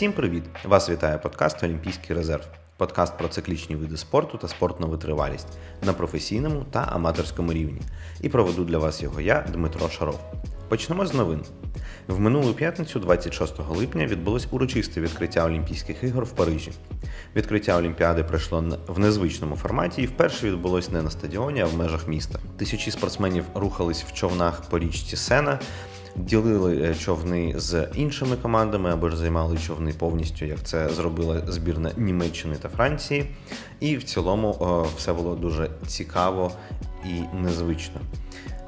Всім привіт! Вас вітає подкаст Олімпійський резерв. Подкаст про циклічні види спорту та спортну витривалість на професійному та аматорському рівні. І проведу для вас його я, Дмитро Шаров. Почнемо з новин. В минулу п'ятницю, 26 липня, відбулось урочисте відкриття Олімпійських ігор в Парижі. Відкриття Олімпіади пройшло в незвичному форматі і вперше відбулось не на стадіоні, а в межах міста. Тисячі спортсменів рухались в човнах по річці Сена, ділили е, човни з іншими командами або ж займали човни повністю, як це зробила збірна Німеччини та Франції. І в цілому все було дуже цікаво і незвично.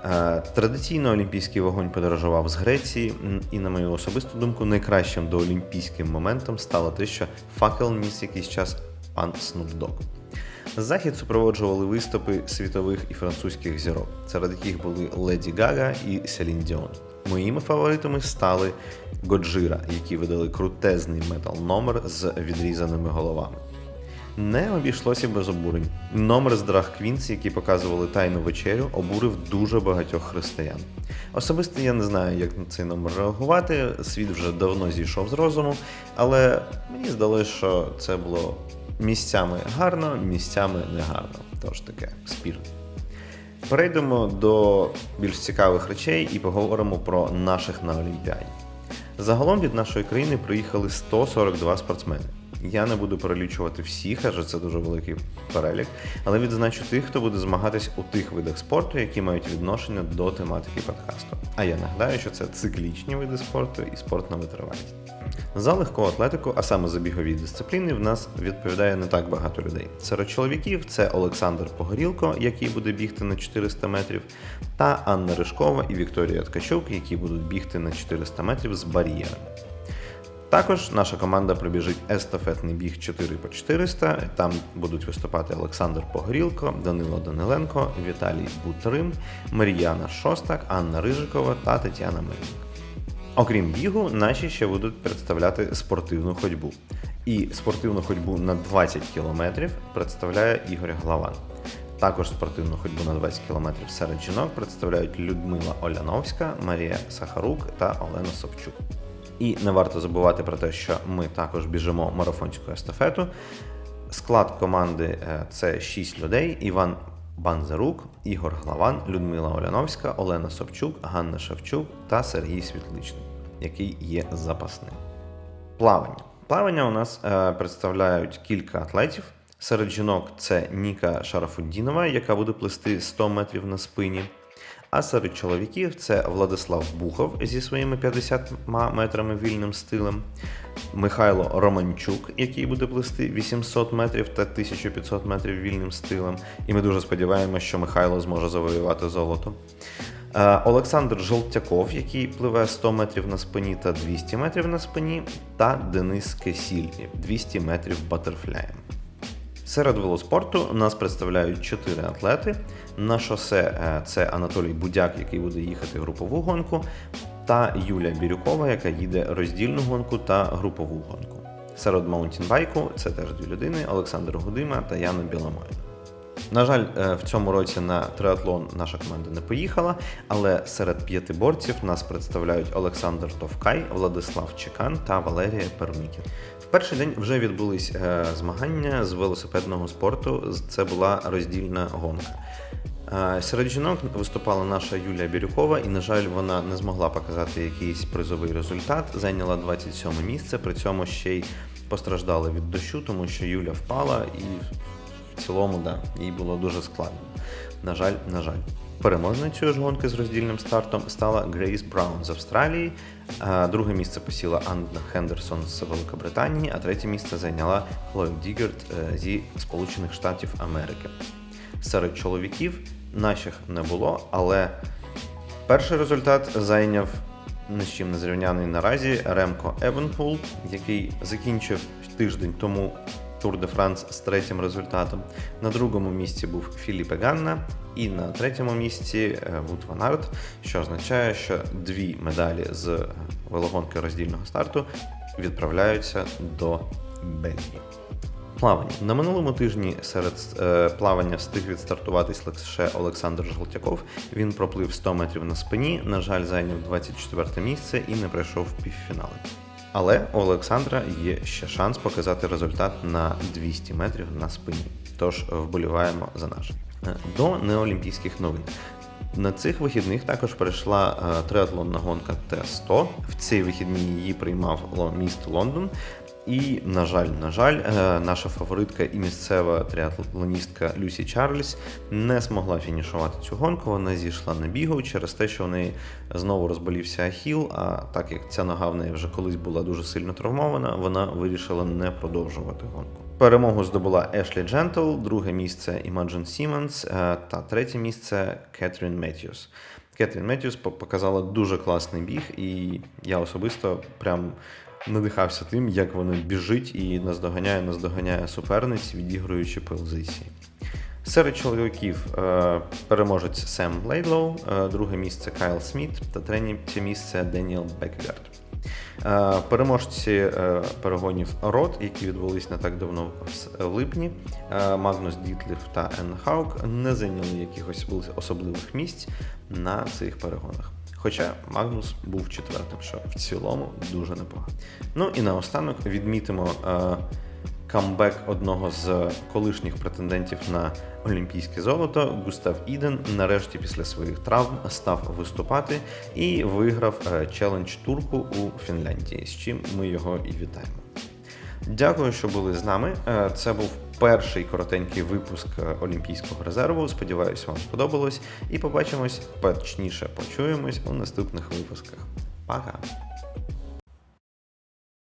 Е, Традиційно олімпійський вогонь подорожував з Греції, і, на мою особисту думку, найкращим доолімпійським моментом стало те, що факел ніс якийсь час пан Snoop Захід супроводжували виступи світових і французьких зірок, серед яких були Леді Гага і Селін Діон. Моїми фаворитами стали Годжира, які видали крутезний метал номер з відрізаними головами. Не обійшлося без обурень. Номер з Драг Квінс, які показували тайну вечерю, обурив дуже багатьох християн. Особисто я не знаю, як на цей номер реагувати. Світ вже давно зійшов з розуму, але мені здалося, що це було місцями гарно, місцями негарно. Тож таке спір. Перейдемо до більш цікавих речей і поговоримо про наших на Олімпіаді. Загалом від нашої країни приїхали 142 спортсмени. Я не буду перелічувати всіх, адже це дуже великий перелік, але відзначу тих, хто буде змагатись у тих видах спорту, які мають відношення до тематики подкасту. А я нагадаю, що це циклічні види спорту і спортна витривалість. За легку атлетику, а саме за бігові дисципліни, в нас відповідає не так багато людей. Серед чоловіків це Олександр Погорілко, який буде бігти на 400 метрів, та Анна Ришкова і Вікторія Ткачук, які будуть бігти на 400 метрів з бар'єрами. Також наша команда прибіжить естафетний біг 4 по 400. Там будуть виступати Олександр Погорілко, Данило Даниленко, Віталій Бутрим, Мар'яна Шостак, Анна Рижикова та Тетяна Мельник. Окрім бігу, наші ще будуть представляти спортивну ходьбу. І спортивну ходьбу на 20 кілометрів представляє Ігор Главан. Також спортивну ходьбу на 20 кілометрів серед жінок представляють Людмила Оляновська, Марія Сахарук та Олена Совчук. І не варто забувати про те, що ми також біжимо марафонську естафету. Склад команди е, це 6 людей: Іван Банзарук, Ігор Главан, Людмила Оляновська, Олена Собчук, Ганна Шевчук та Сергій Світличний, який є запасним. Плавання. Плавання у нас е, представляють кілька атлетів. Серед жінок це Ніка Шарафуддінова, яка буде плисти 100 метрів на спині. А серед чоловіків це Владислав Бухов зі своїми 50 метрами вільним стилем, Михайло Романчук, який буде плисти 800 метрів та 1500 метрів вільним стилем. І ми дуже сподіваємося, що Михайло зможе завоювати золото. Е, Олександр Жолтяков, який пливе 100 метрів на спині та 200 метрів на спині, та Денис Кесіль 200 метрів батерфляєм. Серед велоспорту нас представляють чотири атлети. На шосе е, це Анатолій Будяк, який буде їхати групову гонку, та Юлія Бірюкова, яка їде роздільну гонку та групову гонку. Серед маунтінбайку це теж дві людини: Олександр Гудима та Яна Біломоїна. На жаль, е, в цьому році на триатлон наша команда не поїхала, але серед п'ятиборців нас представляють Олександр Товкай, Владислав Чекан та Валерія Пермікін. В перший день вже відбулись е, змагання з велосипедного спорту. Це була роздільна гонка. Е, Серед жінок виступала наша Юлія Бірюкова, і, на жаль, вона не змогла показати якийсь призовий результат. Зайняла 27 місце, при цьому ще й постраждала від дощу, тому що Юля впала і в цілому, да, їй було дуже складно. На жаль, на жаль. Переможницею ж гонки з роздільним стартом стала Грейс Браун з Австралії. Друге місце посіла Анна Хендерсон з Великобританії, а третє місце зайняла Хлоя Дігерт е, зі Сполучених Штатів Америки. Серед чоловіків наших не було, але перший результат зайняв ні з чим не зрівняний наразі Ремко Евенпул, який закінчив тиждень тому Тур де Франс з третім результатом. На другому місці був Філіпе Ганна, і на третьому місці е, Вуд Ван Арт, що означає, що дві медалі з велогонки роздільного старту відправляються до Бельгії. Плавання на минулому тижні серед е, плавання встиг відстартуватись лише Олександр Жолтяков. Він проплив 100 метрів на спині. На жаль, зайняв 24 місце і не пройшов півфінали. Але у Олександра є ще шанс показати результат на 200 метрів на спині. Тож вболіваємо за наш. Е, До неолімпійських новин. На цих вихідних також перейшла е, триатлонна гонка Т100. В ці вихідні її приймав місто Лондон. І, на жаль, на жаль, е, наша фаворитка і місцева триатлоністка Люсі Чарльз не змогла фінішувати цю гонку. Вона зійшла на бігу через те, що в неї знову розболівся ахіл. А так як ця нога в неї вже колись була дуже сильно травмована, вона вирішила не продовжувати гонку. Перемогу здобула Ешлі Джентл, друге місце Імаджин Сімонс е, та третє місце Кетрін Меттьюс. Кетрін Меттьюс показала дуже класний біг, і я особисто прям надихався тим, як вона біжить і наздоганяє, наздоганяє суперниць, відігруючи позиції. Серед чоловіків е, переможець Сем Лейдлоу, е, друге місце Кайл Сміт та третє місце Деніел Бекгард. Е, Переможці е, перегонів Рот, які відбулись не так давно в липні, е, Магнус Дітлів та Енн Хаук не зайняли якихось особливих місць на цих перегонах. Хоча Магнус був четвертим, що в цілому дуже непогано. Ну і наостанок відмітимо камбек одного з колишніх претендентів на олімпійське золото. Густав Іден нарешті після своїх травм став виступати і виграв е, челендж турку у Фінляндії, з чим ми його і вітаємо. Дякую, що були з нами. Е, Це був перший коротенький випуск е, Олімпійського резерву. Сподіваюсь, вам сподобалось. І побачимось, точніше почуємось у наступних випусках. Пока!